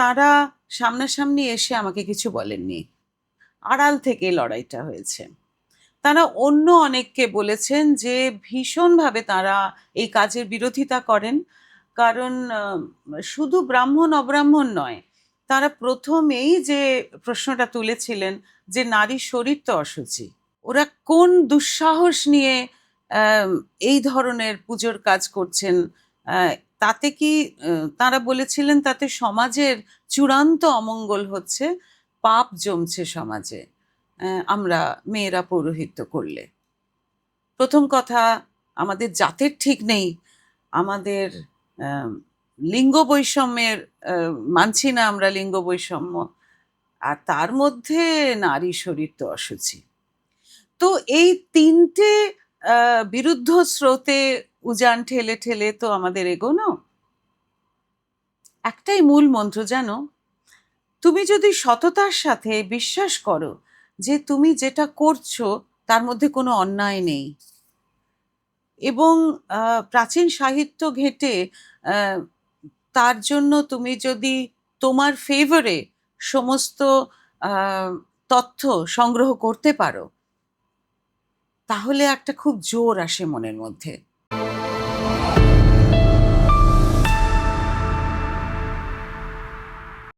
তারা সামনাসামনি এসে আমাকে কিছু বলেননি। আড়াল থেকে লড়াইটা হয়েছে। তারা অন্য অনেককে বলেছেন যে ভীষণভাবে তারা এই কাজের বিরোধিতা করেন। কারণ শুধু ব্রাহ্মণ, অব্রাহ্মণ নয়, তারা প্রথমেই যে প্রশ্নটা তুলেছিলেন যে নারীর শরীর তো অসুচি, ওরা কোন দুঃসাহস নিয়ে এই ধরনের পুজোর কাজ করছেন তাতে কি তারা বলেছিলেন তাতে সমাজের চূড়ান্ত অমঙ্গল হচ্ছে পাপ জমছে সমাজে আমরা মেয়েরা পৌরোহিত্য করলে। প্রথম কথা, আমাদের জাতের ঠিক নেই। আমাদের লিঙ্গ বৈষম্যের মানছি না আমরা লিঙ্গ বৈষম্য। আর তার মধ্যে নারী শরীর তো অসুচি। তো এই তিনটে বিরুদ্ধ স্রোতে উজান ঠেলে ঠেলে তো আমাদের এগোনো। একটাই মূল মন্ত্র জানো, তুমি যদি সততার সাথে বিশ্বাস করো যে তুমি যেটা করছ তার মধ্যে কোনো অন্যায় নেই। এবং প্রাচীন সাহিত্য ঘেঁটে তার জন্য তুমি যদি তোমার ফেভারে সমস্ত তথ্য সংগ্রহ করতে পারো তাহলে একটা খুব জোর আসে মনের মধ্যে।